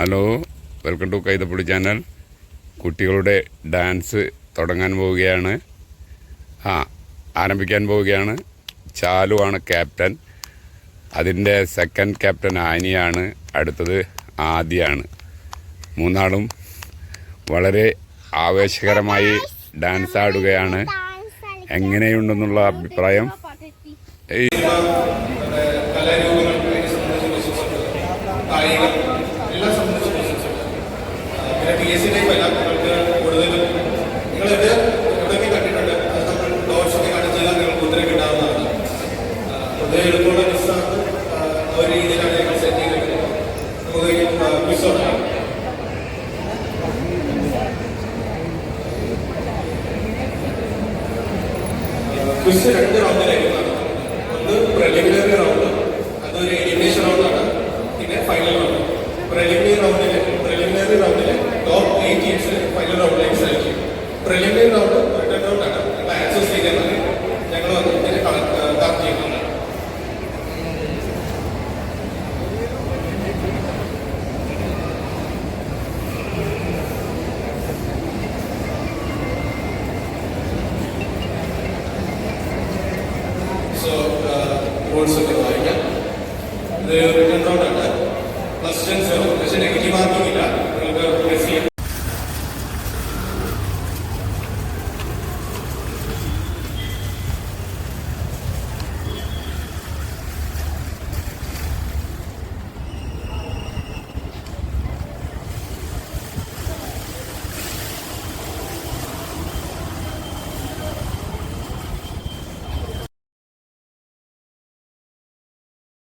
Hello welcome to Kaithappully channel കുട്ടികളുടെ dance തുടങ്ങാൻ പോവുകയാണ്. ആ ആരംഭിക്കാൻ പോവുകയാണ്. ചാലുവാണ് ക്യാപ്റ്റൻ അതിന്റെ സെക്കൻഡ് ക്യാപ്റ്റൻ ആനിയാണ്. അടുത്തത് ആദിയാണ്. മൂന്നാളും വളരെ ആവേശകരമായി ഡാൻസ് ആടുകയാണ്. എങ്ങനെയുണ്ടെന്നുള്ള അഭിപ്രായം? ഏയ്. കായികം സി ടൈപ്പ് അല്ല നിങ്ങൾക്ക് കൂടുതലും നിങ്ങളിത് എവിടെയൊക്കെ കണ്ടിട്ടുണ്ട്. അത് നമ്മൾ ഡോട്ട്സ് ഒക്കെ കണ്ടു ചെയ്താൽ നിങ്ങൾക്ക് ഉത്തരം കിട്ടാവുന്നതാണ്. പൊതുവെ എളുപ്പമുള്ള ക്വിസാണ് ആ ഒരു രീതിയിലാണ് ഞങ്ങൾ സെറ്റ് ചെയ്തിരിക്കുന്നത്. നമുക്ക് ക്വിസ് തുടങ്ങാം. ക്വിസ് രണ്ട് റൗണ്ടിലായിരുന്നു റൂൾസ് ഒക്കെ വായിക്കാം ഇത് റിട്ടേൺ ആണ് പ്ലസ് ടെൻ പക്ഷേ നെഗറ്റീവ് മാർക്കിംഗ് ഇല്ല